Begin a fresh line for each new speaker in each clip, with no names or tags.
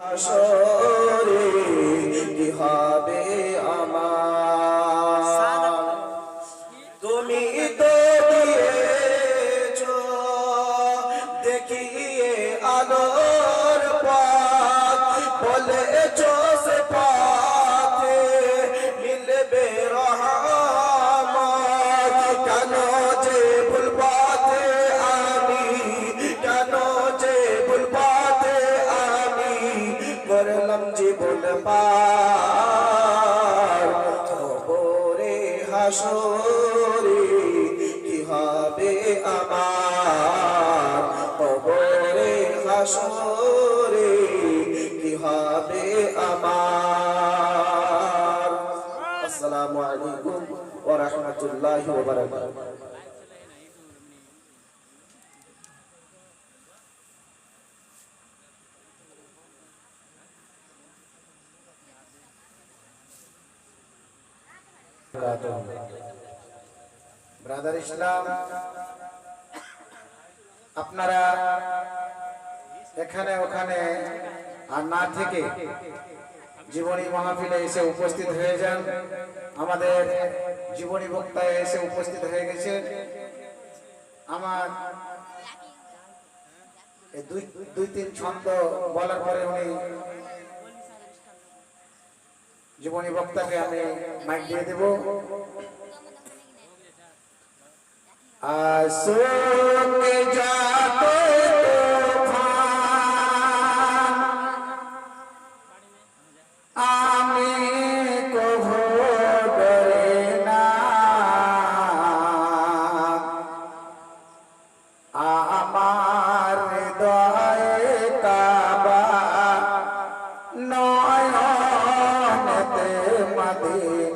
হাসরে কি করলাম জীবন পার। খবরে হাসরে, কি হবে আমার? খবরে হাসরে, কি হবে আমার? আসসালামু আলাইকুম ওয়া রাহমাতুল্লাহি ওয়া ব্রাদার ইসলাম, আপনারা এখানে ওখানে আর না থেকে জীবনী মাহফিলে এসে উপস্থিত হয়ে যান। আমাদের জীবনী বক্তায় এসে উপস্থিত হয়ে গেছে। আমার দুই দুই, তিন ছন্দ বলার পরে উনি জীবনী বক্তাকে আমি মাইক দিয়ে দেব। আসোকে যাবে আমি কভো ডরে না। আমার হৃদয়ে কাবা নয়নতে মদিনা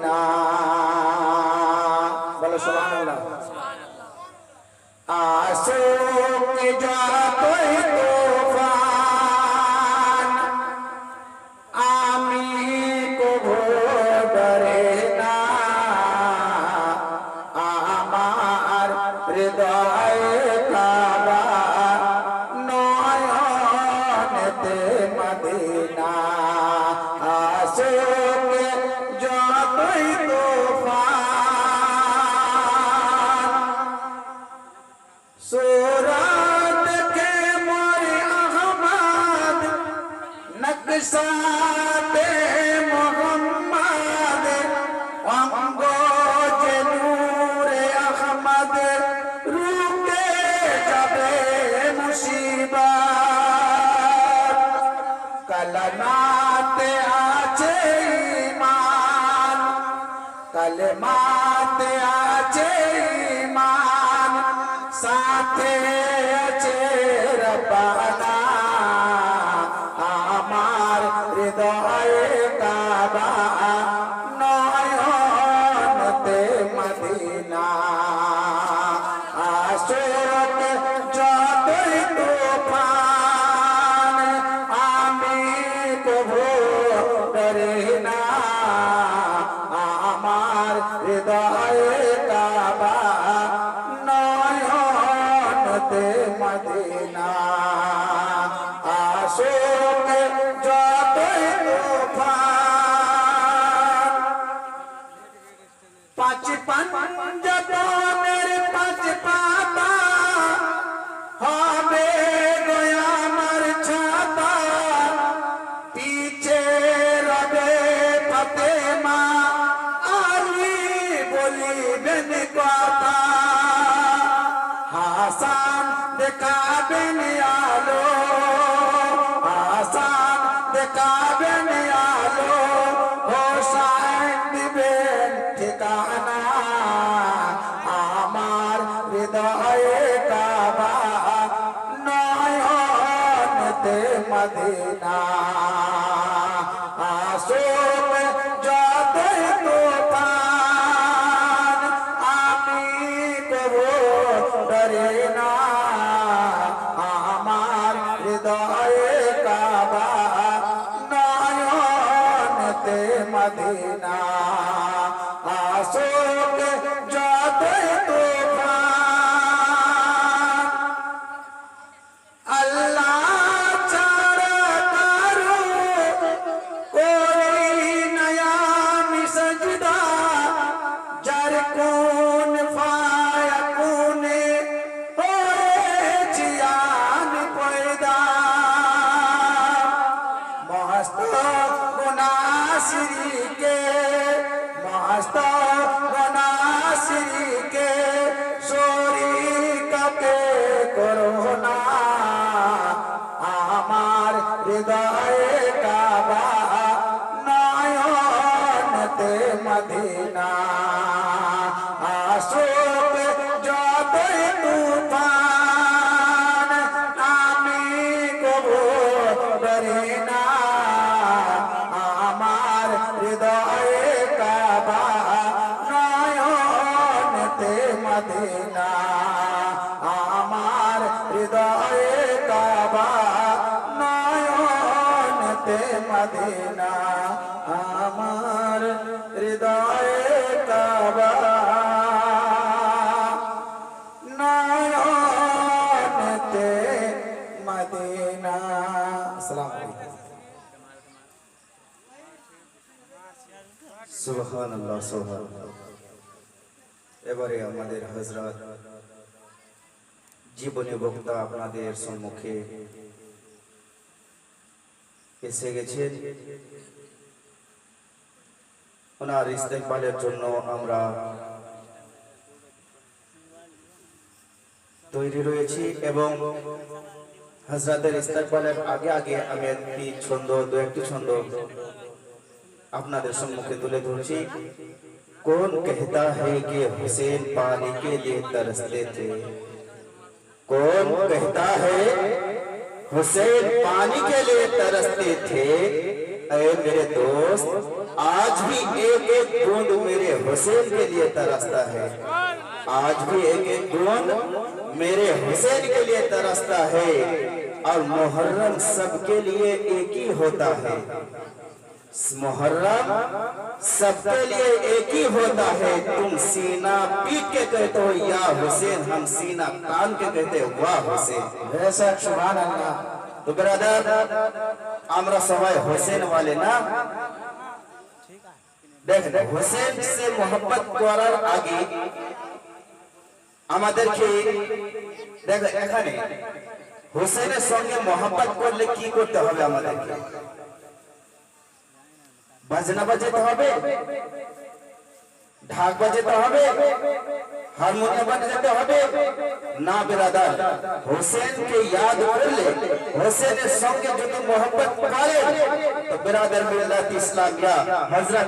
कलमात आचे ईमान साथे आचे रबाना हमार हृदय काबा। पंजतो मेरे पास पापा। हावे गया मर पीछे बोली हासान देखा बिन आ মদিনা আসোম যতই তুফান আমি কবো ডরে না। আমার হৃদয়ে কাবা নয়নতে মদিনা। गुनाश्री के मस्त गुनाश्री के सोरी कपे করোনা আমার হৃদয়ে কাবা নয়নতে মদিনা হৃদয়ে কাবা নয়নতে মদিনা। আমার হৃদয়ে কাবা নয়নতে মদিনা।
সুবহান আল্লাহ সুবহান এবারে আমাদের হজরত জীবনী বক্তা আপনাদের সম্মুখে এসে গেছেন। ওনার ইস্তেকবালের জন্য আমরা তৈরি রয়েছি এবং হজরতের ইস্তেকবালের আগে আগে আমি একটি ছন্দ, দু একটি ছন্দ আপনাদের সম্মুখে তুলে ধরছি कौन कहता है कि हुसैन पानी के लिए तरसते थे कौन कहता है हुसैन पानी के लिए तरसते थे अरे मेरे दोस्त आज भी एक एक बूंद मेरे हुसैन के लिए तरसता है आज भी एक एक बूंद मेरे हुसैन के लिए तरसता है और मुहर्रम सबके लिए एक ही होता है मुहर्रम सबके लिए एक ही होता है तुम सीना पीट के कहते हो या हुसैन हम सीना कान के कहते हो वाह हुसैन
বেশক সুবহান আল্লাহ
তো ব্রাদার আমরা সবাই হোসেন वाले না দেখেন হোসেন সে মোহাম্মত করার আগে আমাদেরকে দেখো এখানে হোসেনের সঙ্গে মোহাম্মত করলে কি করতে হবে আমাদেরকে বাজনা বাজাতে হবে ঢাক বাজাতে হবে হারমোনিয়াম বাজাতে হবে না বেরাদার হোসেনকে याद করলে হোসেনের সঙ্গে যদি মোহব্বত করে তো বেরাদার মিল্লাত ইসলামিয়া হযরত